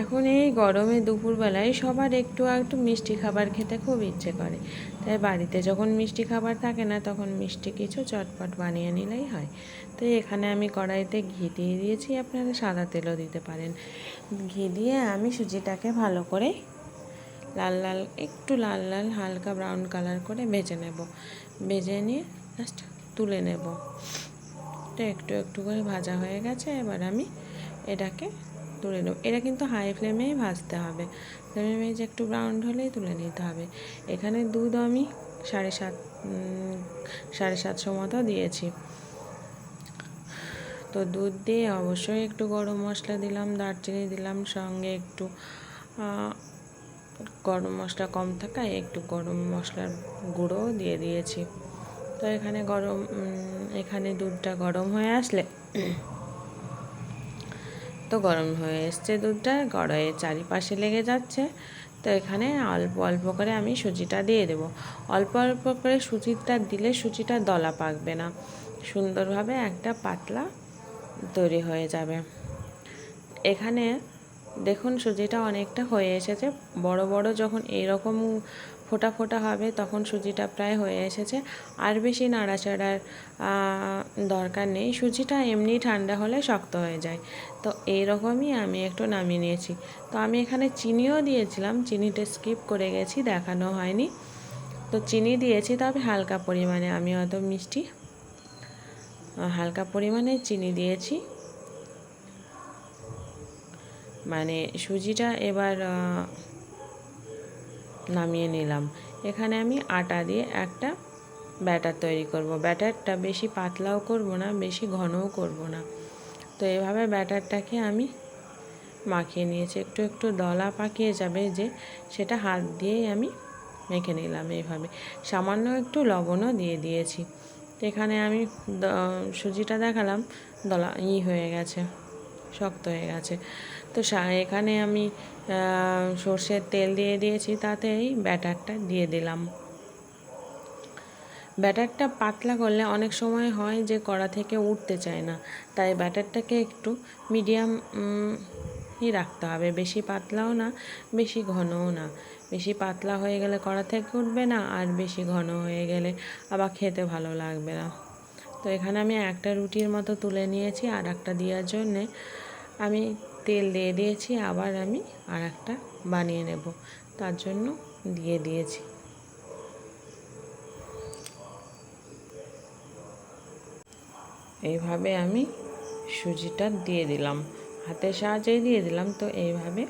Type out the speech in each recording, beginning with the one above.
এখন এই গরমে দুপুরবেলায় সবার একটু একটু মিষ্টি খাবার খেতে খুব ইচ্ছে করে। তাই বাড়িতে যখন মিষ্টি খাবার থাকে না, তখন মিষ্টি কিছু চটপট বানিয়ে নিলেই হয়। তো এখানে আমি কড়াইতে ঘি দিয়ে দিয়েছি, আপনারা সাদা তেলও দিতে পারেন। ঘি দিয়ে আমি সুজিটাকে ভালো করে লাল লাল, একটু লাল লাল হালকা ব্রাউন কালার করে ভেজে নেব। ভেজে নিয়ে জাস্ট তুলে নেব। তো একটু একটু করে ভাজা হয়ে গেছে, এবার আমি এটাকে তুলে নেব। এটা কিন্তু হাই ফ্লেমেই ভাজতে হবে। ফ্লেমে ভেজে একটু ব্রাউন হলেই তুলে নিতে হবে। এখানে দুধ আমি সাড়ে সাত সাড়ে সাতশো মতো দিয়েছি। তো দুধ দিয়ে অবশ্যই একটু গরম মশলা দিলাম, দারচিনি দিলাম, সঙ্গে একটু গরম মশলা কম থাকায় একটু গরম মশলার গুঁড়োও দিয়ে দিয়েছি। তো এখানে গরম এখানে দুধটা গরম হয়ে আসলে তো গরম হয়ে এসছে দুধটা কড়াইয়ে চারিপাশে লেগে যাচ্ছে। তো এখানে অল্প অল্প করে আমি সুজিটা দিয়ে দেব। অল্প অল্প করে সুজিটা দিলে সুজিটা দলা পাকবে না। সুন্দরভাবে একটা পাতলা তৈরি হয়ে যাবে। এখানে দেখুন সুজিটা অনেকটা হয়ে এসেছে। বড় বড় যখন এইরকম ফোটা ফোটা হবে, তখন সুজিটা প্রায় হয়ে এসেছে। আর বেশি নাড়াচাড়ার দরকার নেই। সুজিটা এমনি ঠান্ডা হলে শক্ত হয়ে যায়। তো এইরকমই আমি একটু নামিয়ে নিয়েছি। তো আমি এখানে চিনিও দিয়েছিলাম, চিনিটা স্কিপ করে গেছি, দেখানো হয়নি। তো চিনি দিয়েছি, তবে হালকা পরিমাণে, আমি অত মিষ্টি হালকা পরিমাণে চিনি দিয়েছি। মানে সুজিটা এবার নামিয়ে নিলাম। এখানে আমি আটা দিয়ে একটা ব্যাটার তৈরি করব। ব্যাটারটা বেশি পাতলাও করব না, বেশি ঘনও করব না। তো এভাবে ব্যাটারটাকে আমি মাখিয়ে নিয়েছি। একটু একটু দলা পাকিয়ে যাবে যে সেটা হাত দিয়েই আমি মেখে নিলাম এইভাবে। সামান্য একটু লবণও দিয়ে দিয়েছি। তো এখানে আমি সুজিটা দেখালাম, দলা ই হয়ে গেছে। শক্ত হয়ে গেছে। তো এখানে আমি সর্ষের তেল দিয়ে দিয়েছি তাতে এই ব্যাটারটা দিয়ে দিলাম। ব্যাটারটা পাতলা করলে অনেক সময় হয় যে কড়া থেকে উঠতে চায় না। তাই ব্যাটারটাকে একটু মিডিয়াম ই রাখতে হবে। বেশি পাতলাও না, বেশি ঘনও না। বেশি পাতলা হয়ে গেলে কড়া থেকে উঠবে না, আর বেশি ঘন হয়ে গেলে আবার খেতে ভালো লাগবে না। তো এখানে আমি একটা রুটির মতো তুলে নিয়েছি আর একটা দেওয়ার জন্যে আমি তেল দিয়ে দিয়েছি, আবার আমি আর একটা বানিয়ে নেব। তার জন্য দিয়ে দিয়েছি। এইভাবে আমি সুজিটা দিয়ে দিলাম। হাতের সাহায্যেই দিয়ে দিলাম, তো এইভাবে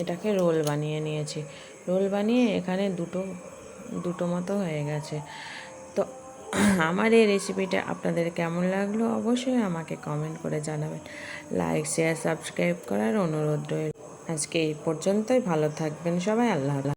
এটাকে রোল বানিয়ে নিয়েছি। রোল বানিয়ে এখানে দুটো দুটো মতো হয়ে গেছে। তো আমার এই রেসিপিটা আপনাদের কেমন লাগল অবশ্যই আমাকে কমেন্ট করে জানাবেন। লাইক শেয়ার সাবস্ক্রাইব করার অনুরোধ রইল। আজকে এই পর্যন্তই। ভালো থাকবেন সবাই। আল্লাহ